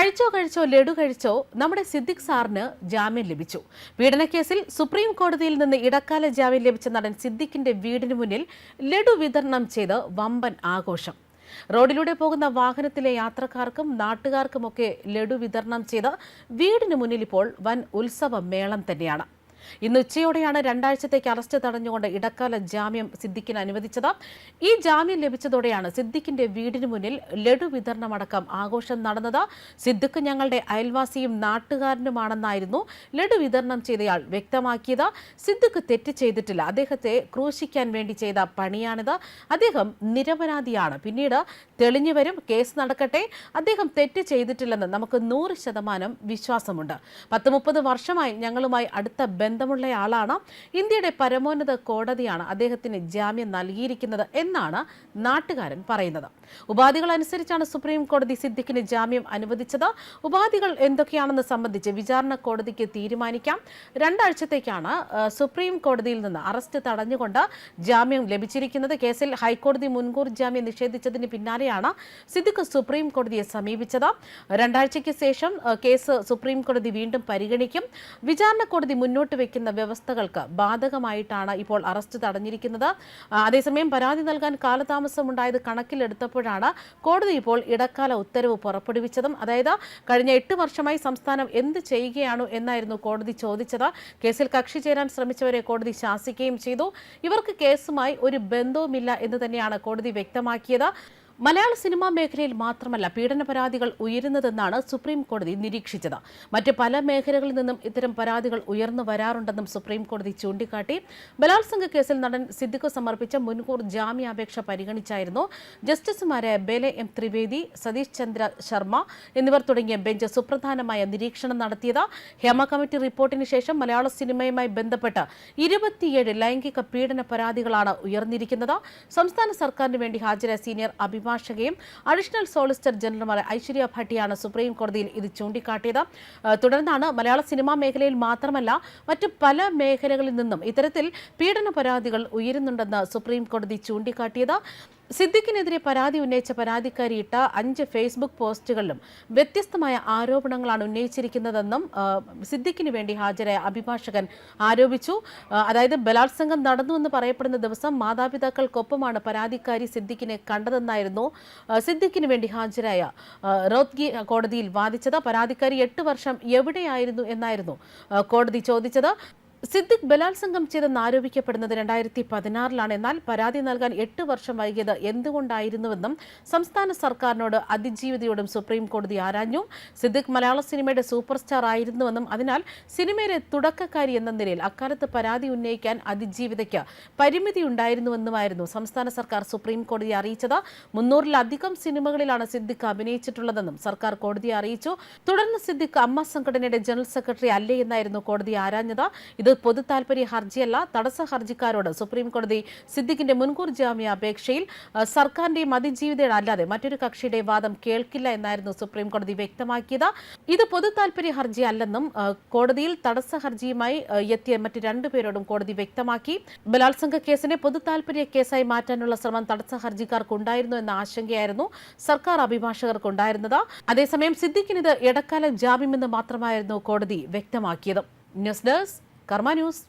കഴിച്ചോ കഴിച്ചോ ലഡു കഴിച്ചോ നമ്മുടെ സിദ്ദിഖ് സാറിന് ജാമ്യം ലഭിച്ചു. പീഡനക്കേസിൽ സുപ്രീം കോടതിയിൽ നിന്ന് ഇടക്കാല ജാമ്യം ലഭിച്ച നടൻ സിദ്ദിഖിന്റെ വീടിന് മുന്നിൽ ലഡു വിതരണം ചെയ്ത് വമ്പൻ ആഘോഷം. റോഡിലൂടെ പോകുന്ന വാഹനത്തിലെ യാത്രക്കാർക്കും നാട്ടുകാർക്കുമൊക്കെ ലഡു വിതരണം ചെയ്ത് വീടിന് മുന്നിൽ ഇപ്പോൾ വൻ ഉത്സവ മേളം തന്നെയാണ്. ഇന്ന് ഉച്ചയോടെയാണ് രണ്ടാഴ്ചത്തേക്ക് അറസ്റ്റ് തടഞ്ഞുകൊണ്ട് ഇടക്കാല ജാമ്യം സിദ്ദിഖിന് അനുവദിച്ചത്. ഈ ജാമ്യം ലഭിച്ചതോടെയാണ് സിദ്ദിഖിന്റെ വീടിന് മുന്നിൽ ലഡു വിതരണമടക്കം ആഘോഷം നടന്നത്. സിദ്ദിഖ് ഞങ്ങളുടെ അയൽവാസിയും നാട്ടുകാരനുമാണെന്നായിരുന്നു ലഡു വിതരണം ചെയ്തയാൾ വ്യക്തമാക്കിയത്. സിദ്ദിഖ് തെറ്റ് ചെയ്തിട്ടില്ല. അദ്ദേഹത്തെ ക്രൂശിക്കാൻ വേണ്ടി ചെയ്ത പണിയാണിത്. അദ്ദേഹം നിരപരാധിയാണ്. പിന്നീട് തെളിഞ്ഞു വരും. കേസ് നടക്കട്ടെ. അദ്ദേഹം തെറ്റ് ചെയ്തിട്ടില്ലെന്ന് നമുക്ക് നൂറ് ശതമാനം വിശ്വാസമുണ്ട്. പത്ത് മുപ്പത് വർഷമായി ഞങ്ങളുമായി അടുത്ത ബന്ധമുള്ളയാളാണ്. ഇന്ത്യയുടെ പരമോന്നത കോടതിയാണ് അദ്ദേഹത്തിന് ജാമ്യം നൽകിയിരിക്കുന്നത് എന്നാണ് നാട്ടുകാരൻ പറയുന്നത്. ഉപാധികൾ അനുസരിച്ചാണ് സുപ്രീം കോടതി സിദ്ദിഖിന് ജാമ്യം അനുവദിച്ചത്. ഉപാധികൾ എന്തൊക്കെയാണെന്ന് സംബന്ധിച്ച് വിചാരണ കോടതിക്ക് തീരുമാനിക്കാം. രണ്ടാഴ്ചത്തേക്കാണ് സുപ്രീം കോടതിയിൽ നിന്ന് അറസ്റ്റ് തടഞ്ഞുകൊണ്ട് ജാമ്യം ലഭിച്ചിരിക്കുന്നത്. കേസിൽ ഹൈക്കോടതി മുൻകൂർ ജാമ്യം നിഷേധിച്ചതിന് പിന്നാലെയാണ് സിദ്ദിഖ് സുപ്രീം കോടതിയെ സമീപിച്ചത്. രണ്ടാഴ്ചയ്ക്ക് ശേഷം കേസ് സുപ്രീം കോടതി വീണ്ടും പരിഗണിക്കും. വിചാരണ കോടതി മുന്നോട്ട് വെക്കുന്ന വ്യവസ്ഥകൾക്ക് ബാധകമായിട്ടാണ് ഇപ്പോൾ അറസ്റ്റ് തടഞ്ഞിരിക്കുന്നത്. അതേസമയം പരാതി നൽകാൻ കാലതാമസം ഉണ്ടായത് കണക്കിലെടുത്തപ്പോഴാണ് കോടതി ഇപ്പോൾ ഇടക്കാല ഉത്തരവ് പുറപ്പെടുവിച്ചതും. അതായത് കഴിഞ്ഞ എട്ട് വർഷമായി സംസ്ഥാനം എന്ത് ചെയ്യുകയാണ് എന്നായിരുന്നു കോടതി ചോദിച്ചത്. കേസിൽ കക്ഷി ചേരാൻ ശ്രമിച്ചവരെ കോടതി ശാസിക്കുകയും ചെയ്തു. ഇവർക്ക് കേസുമായി ഒരു ബന്ധവുമില്ല എന്ന് തന്നെയാണ് കോടതി വ്യക്തമാക്കിയത്. മലയാള സിനിമാ മേഖലയിൽ മാത്രമല്ല പീഡന പരാതികൾ ഉയരുന്നതെന്നാണ് സുപ്രീം കോടതി നിരീക്ഷിച്ചത്. മറ്റ് പല മേഖലകളിൽ നിന്നും ഇത്തരം പരാതികൾ ഉയർന്നു വരാറുണ്ടെന്നും സുപ്രീം കോടതി ചൂണ്ടിക്കാട്ടി ബലാത്സംഗ കേസിൽ നടൻ സിദ്ദിഖ് സമർപ്പിച്ച മുൻകൂർ ജാമ്യാപേക്ഷ പരിഗണിച്ചായിരുന്നു ജസ്റ്റിസുമാരായ ബേലെ എം ത്രിവേദി സതീഷ് ചന്ദ്ര ശർമ്മ എന്നിവർ തുടങ്ങിയ ബെഞ്ച് സുപ്രധാനമായ നിരീക്ഷണം നടത്തിയത്. ഹേമ കമ്മിറ്റി റിപ്പോർട്ടിന് ശേഷം മലയാള സിനിമയുമായി ബന്ധപ്പെട്ട് ഇരുപത്തിയേഴ് ലൈംഗിക പീഡന പരാതികളാണ് ഉയർന്നിരിക്കുന്നത്. സംസ്ഥാന സർക്കാരിന് വേണ്ടി ഹാജരായ സീനിയർ അഭിഭാഷകയും അഡീഷണൽ സോളിസിറ്റർ ജനറലുമായ ഐശ്വര്യ ഭട്ടിയാണ് സുപ്രീം കോടതിയിൽ ഇത് ചൂണ്ടിക്കാട്ടിയത്. തുടർന്നാണ് മലയാള സിനിമാ മേഖലയിൽ മാത്രമല്ല മറ്റ് പല മേഖലകളിൽ നിന്നും ഇത്തരത്തിൽ പീഡന പരാതികൾ ഉയരുന്നുണ്ടെന്ന് സുപ്രീം കോടതി ചൂണ്ടിക്കാട്ടിയത്. സിദ്ദിഖിനെതിരെ പരാതി ഉന്നയിച്ച പരാതിക്കാരി ഇട്ട അഞ്ച് ഫേസ്ബുക്ക് പോസ്റ്റുകളിലും വ്യത്യസ്തമായ ആരോപണങ്ങളാണ് ഉന്നയിച്ചിരിക്കുന്നതെന്നും സിദ്ദിഖിന് വേണ്ടി ഹാജരായ അഭിഭാഷകൻ ആരോപിച്ചു. അതായത് ബലാത്സംഗം നടന്നുവെന്ന് പറയപ്പെടുന്ന ദിവസം മാതാപിതാക്കൾക്കൊപ്പമാണ് പരാതിക്കാരി സിദ്ദിഖിനെ കണ്ടതെന്നായിരുന്നു സിദ്ദിഖിന് വേണ്ടി ഹാജരായ റോത്ഗി കോടതിയിൽ വാദിച്ചത്. പരാതിക്കാരി എട്ട് വർഷം എവിടെയായിരുന്നു എന്നായിരുന്നു കോടതി ചോദിച്ചത്. സിദ്ദിഖ് ബലാത്സംഗം ചെയ്തെന്ന് ആരോപിക്കപ്പെടുന്നത് രണ്ടായിരത്തി പതിനാറിലാണ് എന്നാൽ പരാതി നൽകാൻ എട്ട് വർഷം വൈകിയത് എന്തുകൊണ്ടായിരുന്നുവെന്നും സംസ്ഥാന സർക്കാരിനോട് അതിജീവിതയോടും സുപ്രീം കോടതി ആരാഞ്ഞു. സിദ്ദിഖ് മലയാള സിനിമയുടെ സൂപ്പർ സ്റ്റാർ ആയിരുന്നുവെന്നും അതിനാൽ സിനിമയിലെ തുടക്കക്കാരി എന്ന നിലയിൽ അക്കാലത്ത് പരാതി ഉന്നയിക്കാൻ അതിജീവിതയ്ക്ക് പരിമിതി ഉണ്ടായിരുന്നുവെന്നുമായിരുന്നു സംസ്ഥാന സർക്കാർ സുപ്രീം കോടതിയെ അറിയിച്ചത്. മുന്നൂറിലധികം സിനിമകളിലാണ് സിദ്ദിഖ് അഭിനയിച്ചിട്ടുള്ളതെന്നും സർക്കാർ കോടതിയെ അറിയിച്ചു. തുടർന്ന് സിദ്ദിഖ് അമ്മ സംഘടനയുടെ ജനറൽ സെക്രട്ടറി അല്ലേ എന്നായിരുന്നു കോടതി ആരാഞ്ഞത്. ഇത് പൊതു താൽപര്യ ഹർജിയല്ല തടസ്സ ഹർജിക്കാരോട് സുപ്രീംകോടതി സിദ്ദിഖിന്റെ മുൻകൂർ ജാമ്യാപേക്ഷയിൽ സർക്കാരിന്റെയും അതിജീവിതയുടെ അല്ലാതെ മറ്റൊരു കക്ഷിയുടെ വാദം കേൾക്കില്ല എന്നായിരുന്നു സുപ്രീംകോടതി വ്യക്തമാക്കിയത്. ഇത് പൊതു താൽപര്യ ഹർജി അല്ലെന്നും കോടതിയിൽ തടസ്സ ഹർജിയുമായി എത്തിയ മറ്റ് രണ്ടുപേരോടും കോടതി വ്യക്തമാക്കി. ബലാത്സംഗ കേസിനെ പൊതു താൽപര്യ കേസായി മാറ്റാനുള്ള ശ്രമം തടസ്സ ഹർജിക്കാർക്കുണ്ടായിരുന്നു എന്ന ആശങ്കയായിരുന്നു സർക്കാർ അഭിഭാഷകർക്കുണ്ടായിരുന്നത്. അതേസമയം സിദ്ദിഖിന് ഇത് ഇടക്കാല ജാമ്യമെന്ന് മാത്രമായിരുന്നു കോടതി വ്യക്തമാക്കിയത്. ന്യൂസ് ഡെസ്ക് കർമ്മ ന്യൂസ്